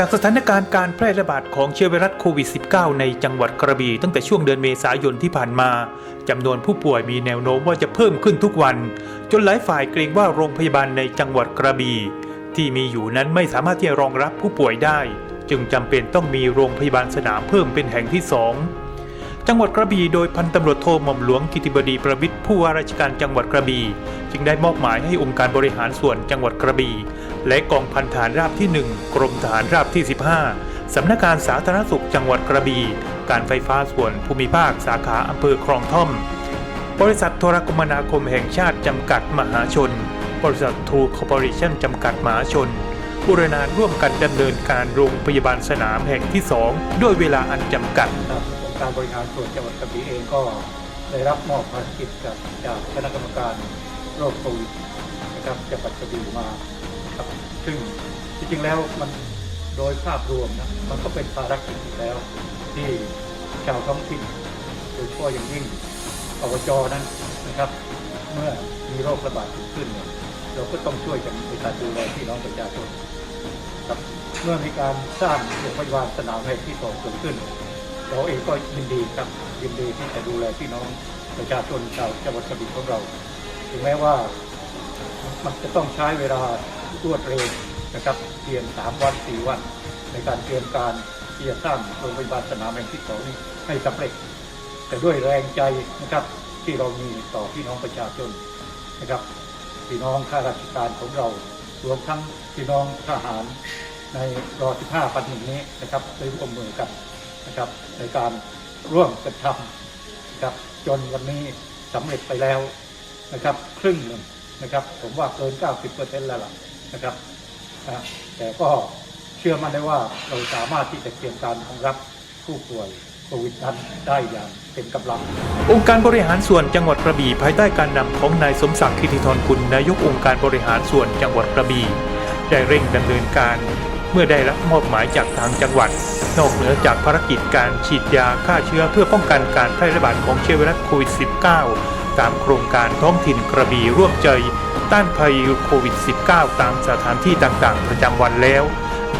จากสถานการณ์การแพร่ระบาดของเชื้อไวรัสโควิด -19 ในจังหวัดกระบี่ตั้งแต่ช่วงเดือนเมษายนที่ผ่านมาจำนวนผู้ป่วยมีแนวโน้มว่าจะเพิ่มขึ้นทุกวัน จนหลายฝ่ายเกรงว่าโรงพยาบาลในจังหวัดกระบี่ที่มีอยู่นั้นไม่สามารถที่จะรองรับผู้ป่วยได้ จึงจำเป็นต้องมีโรงพยาบาลสนามเพิ่มเป็นแห่งที่สอง จังหวัดกระบี่โดยพันตำรวจโทหม่อมหลวงกิติบดีประวิทย์ผู้ว่าราชการจังหวัดกระบี่จึงได้มอบหมายให้องค์การบริหารส่วนจังหวัดกระบี่และกองพันฐานราบที่ 1 กรมทหารราบที่ 15 สำนักงานสาธารณสุขจังหวัดกระบี่การไฟฟ้าส่วนภูมิภาคสาขาอำเภอคลองท่อม บริษัทโทรคมนาคมแห่งชาติจำกัดมหาชน บริษัททูคอร์ปอเรชั่นจำกัดมหาชนบูรณาร่วมกันดำเนินการโรงพยาบาลสนามแห่งที่ 2 ด้วยเวลาอันจำกัดครับ การบริหารส่วนจังหวัดกระบี่เองก็ได้รับมอบภารกิจจากจากคณะกรรมการโรคโควิดนะครับจังหวัดกระบี่มาครับซึ่งจริงๆแล้วมันโดยภาพรวมนะมันก็เป็นภารกิจอยู่แล้ว ที่ชาวท้องถิ่นโดยเฉพาะอย่างยิ่งอบจนั้นนะครับ เมื่อมีโรคระบาดขึ้นเนี่ยเราก็ต้องช่วยกันในการดูแลพี่น้องประชาชนครับเมื่อมีการสร้างโรงพยาบาลสนามแห่งที่สองเกิดขึ้น เราเองก็ยินดีครับยินดีที่จะดูแลพี่น้องประชาชนชาวจังหวัดกระบี่ของเรา ถึงแม้ว่ามันจะต้องใช้เวลารวดเร็วนะครับเพียงสามวันสี่วัน ในการเตรียมการที่จะสร้างโรงพยาบาลสนามแห่งที่สองนี้ให้สำเร็จ แต่ด้วยแรงใจนะครับที่เรามีต่อพี่น้องประชาชนนะครับพี่น้องข้าราชการของเรา รวมทั้งพี่น้องทหารในรอ15ปันหนึ่งนี้นะครับได้ร่วมมือกัน นะครับในการร่วมกันทำนะครับจนวันนี้สำเร็จไปแล้วนะครับครึ่งหนึ่งนะครับผมว่าเกิน 90%แล้วล่ะนะครับนะแต่ก็เชื่อมั่นได้ว่าเราสามารถที่จะเตรียมการรองรับผู้ป่วยโควิดนั้นได้อย่างเต็มกำลัง องค์การบริหารส่วนจังหวัดกระบี่ภายใต้การนำของนายสมศักดิ์คิติธรคุณนายกองค์การบริหารส่วนจังหวัดกระบี่ได้เร่งดำเนินการ เมื่อได้รับมอบหมายจากทางจังหวัด นอกเหนือจากภารกิจการฉีดยาฆ่าเชื้อเพื่อป้องกันการแพร่ระบาดของเชื้อไวรัสโควิด -19 ตามโครงการท้องถิ่นกระบี่ร่วมใจ ต้านภัยโควิด -19 ตามสถานที่ต่างๆ ประจำวันแล้ว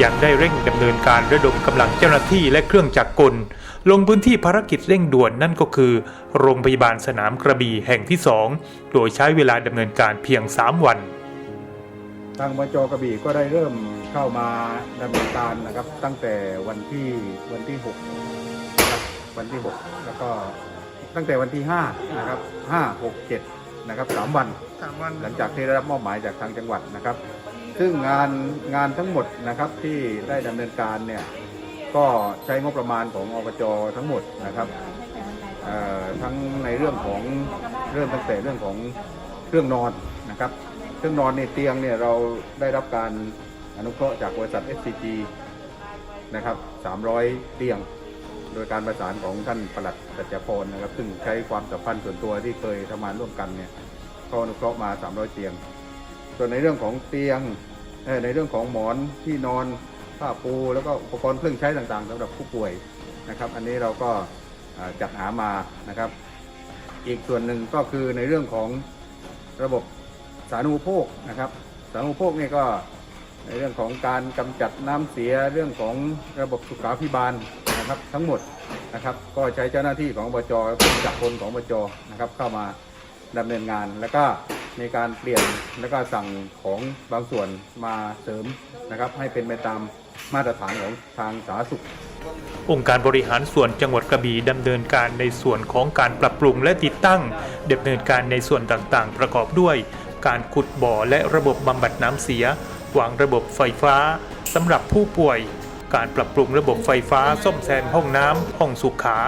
ยังได้เร่งดำเนินการระดมกำลังเจ้าหน้าที่และเครื่องจักรกล ลงพื้นที่ภารกิจเร่งด่วนนั่นก็คือ โรงพยาบาลสนามกระบี่แห่งที่ 2 โดยใช้เวลาดำเนินการเพียง 3 วัน ทางบจกระบี่ก็ได้เริ่ม เข้ามาดำเนินการนะครับ ตั้งแต่วันที่วันที่6นะครับวันที่ 6 แล้วก็ตั้งแต่วันที่5นะครับ5 6 7นะครับ3วันหลังจากที่ได้รับมอบหมายจากทางจังหวัดนะครับ ซึ่งงานงานทั้งหมดนะครับที่ได้ดำเนินการเนี่ยก็ใช้งบประมาณของอบจทั้งหมดนะครับเอ่อทั้งในเรื่องของเริ่มตั้งแต่เรื่องของเครื่องนอนนะครับ เครื่องนอนในเตียงเนี่ยเราได้รับการ อนุเคราะห์จากบริษัท SCG นะครับ 300 เตียง โดยการประสานของท่านปลัดสัจพรนะครับ ซึ่งใช้ความสัมพันธ์ส่วนตัวที่เคยทำงานร่วมกันเนี่ยก็อนุเคราะห์มา 300 เตียง ส่วนในเรื่องของเตียงในเรื่องของหมอนที่นอนผ้าปูแล้วก็อุปกรณ์เครื่องใช้ต่างๆสำหรับผู้ป่วยนะครับ อันนี้เราก็จัดหามานะครับ อีกส่วนหนึ่งก็คือในเรื่องของระบบสาธารณูปโภคนะครับสาธารณูปโภคนี่ก็ ในเรื่องของการกำจัดน้ำเสียเรื่องของระบบสุขาภิบาลนะครับทั้งหมดนะครับ ก็ใช้เจ้าหน้าที่ของบจจักคนของบจนะครับเข้ามาดำเนินงาน แล้วก็ในการเปลี่ยนแล้วก็สั่งของบางส่วนมาเสริมนะครับ ให้เป็นไปตามมาตรฐานของทางสาธารณสุข องค์การบริหารส่วนจังหวัดกระบี่ดำเนินการในส่วนของการปรับปรุงและติดตั้งดำเนินการในส่วนต่างๆ ประกอบด้วย การขุดบ่อและระบบบำบัดน้ำเสีย วางระบบไฟฟ้าสำหรับผู้ป่วย การปรับปรุงระบบไฟฟ้าซ่อมแซมห้องน้ำห้องสุขา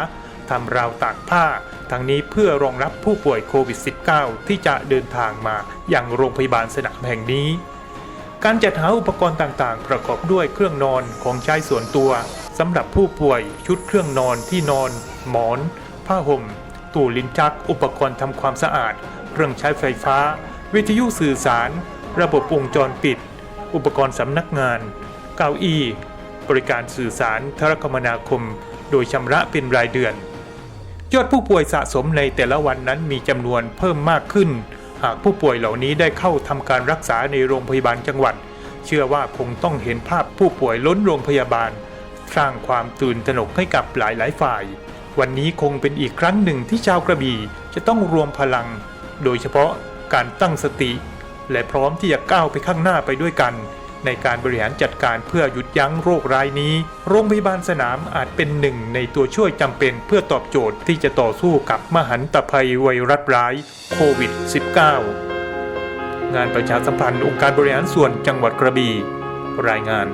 ทำราวตากผ้าทั้งนี้เพื่อรองรับผู้ป่วยโควิด -19 ที่จะเดินทางมาอย่างโรงพยาบาลสนามแห่งนี้ การจัดหาอุปกรณ์ต่างๆ ประกอบด้วยเครื่องนอนของใช้ส่วนตัวสำหรับผู้ป่วยชุดเครื่องนอนที่นอน หมอน ผ้าห่ม ตู้ลิ้นชัก อุปกรณ์ทำความสะอาด เครื่องใช้ไฟฟ้า วิทยุสื่อสาร ระบบวงจรปิด อุปกรณ์สำนักงาน เก้าอี้ บริการสื่อสารทรคมนาคม โดยชำระเป็นรายเดือน ยอดผู้ป่วยสะสมในแต่ละวันนั้นมีจำนวนเพิ่มมากขึ้น หากผู้ป่วยเหล่านี้ได้เข้าทำการรักษาในโรงพยาบาลจังหวัด เชื่อว่าคงต้องเห็นภาพผู้ป่วยล้นโรงพยาบาล สร้างความตื่นตระหนกให้กับหลายๆฝ่าย วันนี้คงเป็นอีกครั้งหนึ่งที่ชาวกระบี่จะต้องรวมพลัง โดยเฉพาะการตั้งสติ และพร้อมที่จะก้าวไปข้างหน้าไปด้วยกัน ในการบริหารจัดการเพื่อหยุดยั้งโรคร้ายนี้ โรงพยาบาลสนามอาจเป็นหนึ่งในตัวช่วยจำเป็นเพื่อตอบโจทย์ที่จะต่อสู้กับมหันตภัยไวรัสร้ายโควิด -19 งานประชาสัมพันธ์องค์การบริหารส่วนจังหวัดกระบี่รายงาน